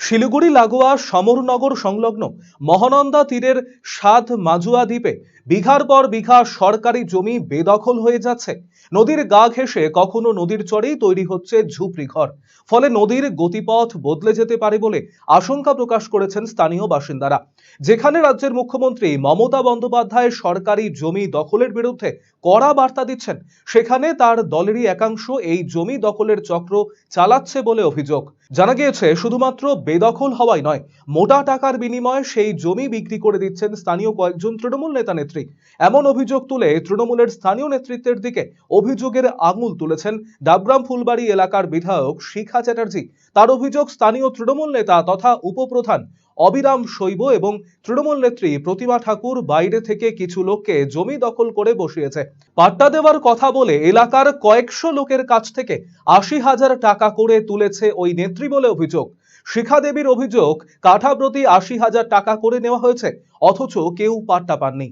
শিলিগুড়ি, লাগোয়া, সমরনগর সংলগ্ন মহানন্দা তীরের সাত মাজুয়া দ্বীপে বিঘার পর বিঘা সরকারি জমি বেদখল হয়ে যাচ্ছে। নদীর গা ঘেঁষে কখনো নদীর চরেই তৈরি হচ্ছে ঝুপড়ি ঘর। ফলে নদীর গতিপথ বদলে যেতে পারে বলে আশঙ্কা প্রকাশ করেছেন স্থানীয় বাসিন্দারা। যেখানে রাজ্যের মুখ্যমন্ত্রী মমতা বন্দ্যোপাধ্যায় সরকারি জমি দখলের বিরুদ্ধে কড়া বার্তা দিচ্ছেন, সেখানে তার দলেরই একাংশ এই জমি দখলের চক্র চালাচ্ছে বলে অভিযোগ। জানা গিয়েছে, শুধুমাত্র বেদখল হওয়াই নয়, মোটা টাকার বিনিময়ে সেই জমি বিক্রি করে দিচ্ছেন স্থানীয় কয়েকজন তৃণমূল নেতা নেত্রী এমন অভিযোগ তুলে তৃণমূলের স্থানীয় নেতৃত্বের দিকে অভিযোগের আঙুল তুলেছেন ডাবগ্রাম ফুলবাড়ি এলাকার বিধায়ক শিখা চ্যাটার্জি। তার অভিযোগ, স্থানীয় তৃণমূল নেতা তথা উপপ্রধান অবিরাম শৈব এবং তৃণমূল নেত্রী প্রতিমা ঠাকুর বাইরে থেকে কিছু লোককে জমি দখল করে বসিয়েছে। পাট্টা দেওয়ার কথা বলে এলাকার কয়েকশো লোকের কাছ থেকে আশি হাজার টাকা করে তুলেছে ওই নেত্রী বলে অভিযোগ। শিখা দেবীর অভিযোগ কাঠা প্রতি আশি হাজার টাকা করে নেওয়া হয়েছে, অথচ কেউ পাট্টা পাননি।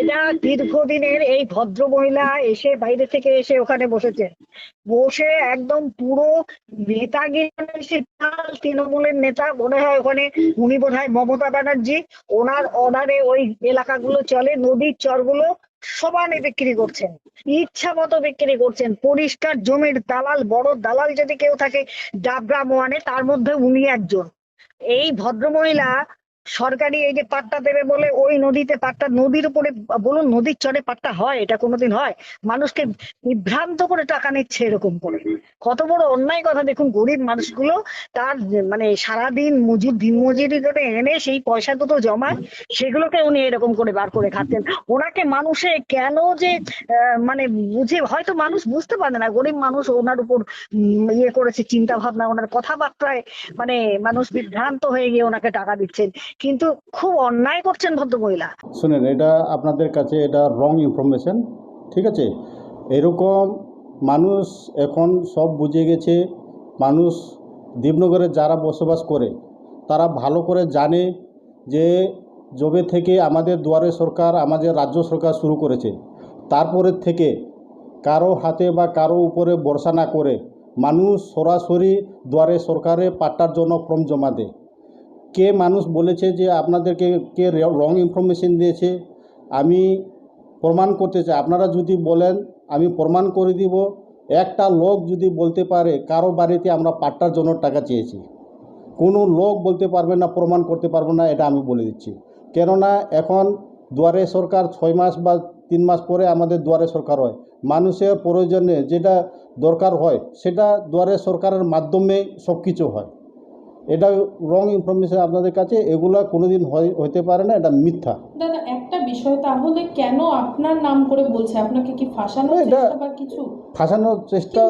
এটা দীর্ঘদিনের এই ভদ্র মহিলা এসে বাইরে থেকে এসে ওখানে বসেছে। বসে একদম পুরো নেতাগিরি তৃণমূলের নেতা, মনে হয় ওখানে উনি বোধ হয় মমতা ব্যানার্জি। ওনার অর্ডারে ওই এলাকাগুলো চলে, নদীর চরগুলো সমানে বিক্রি করছেন, ইচ্ছা মতো বিক্রি করছেন। পরিষ্কার জমির দালাল, বড় দালাল যদি কেউ থাকে ডাবগ্রাম মোয়ানে, তার মধ্যে উনি একজন। এই ভদ্রমহিলা সরকারি এই যে পাট্টা দেবে বলে ওই নদীতে পাট্টা, নদীর উপরে, বলুন নদীর চরে পাট্টা হয়, এটা কোনোদিন হয়? মানুষকে বিভ্রান্ত করে টাকা নিচ্ছে এরকম করে। কত বড় অন্যায় কথা, দেখুন গরিব মানুষগুলো তার মানে সারাদিন মজুর, দিন মজুরি করে এনে সেই পয়সা দুটো জমায়, সেগুলোকে উনি এরকম করে বার করে খাচ্ছেন। ওনাকে মানুষে কেন যে মানে বুঝে, হয়তো মানুষ বুঝতে পারে না, গরিব মানুষ ওনার উপর ইয়ে করেছে চিন্তা ভাবনা ওনার কথাবার্তায় মানে মানুষ বিভ্রান্ত হয়ে গিয়ে ওনাকে টাকা দিচ্ছেন। কিন্তু খুব অন্যায় করছেন ভদ্রমহিলা। শুনেন, এটা আপনাদের কাছে এটা রং ইনফরমেশন ঠিক আছে? এরকম মানুষ এখন সব বুঝে গেছে, মানুষ দীপনগরে যারা বসবাস করে, তারা ভালো করে জানে যে যবে থেকে আমাদের দুয়ারে সরকার, আমাদের রাজ্য সরকার শুরু করেছে তারপরের থেকে কারও হাতে বা কারও উপরে ভরসা না করে মানুষ সরাসরি দুয়ারে সরকারে পাট্টার জন্য ফর্ম জমা দেয়। কে মানুষ বলেছে যে আপনাদেরকে কে রং ইনফরমেশন দিয়েছে, আমি প্রমাণ করতে চাই। আপনারা যদি বলেন, আমি প্রমাণ করে দিব, একটা লোক যদি বলতে পারে, কারও বাড়িতে আমরা পাট্টার জন্য টাকা চেয়েছি। কোনো লোক বলতে পারবে না, প্রমাণ করতে পারবে না, এটা আমি বলে দিচ্ছি। কেননা এখন দুয়ারে সরকার ছয় মাস বা তিন মাস পরে আমাদের দুয়ারে সরকার হয়। মানুষের প্রয়োজনে যেটা দরকার হয়, সেটা দুয়ারে সরকারের মাধ্যমে সব কিছু হয়। এটা রং ইনফরমেশন আপনাদের কাছে এগুলা কোনোদিন হয়- হতে পারে না এটা মিথ্যা। দাদা একটা বিষয় তাহলে কেন আপনার নাম করে বলছে? আপনাকে কি ফাঁসানোর এটা- চেষ্টা বা কিছু? ফাঁসানোর চেষ্টা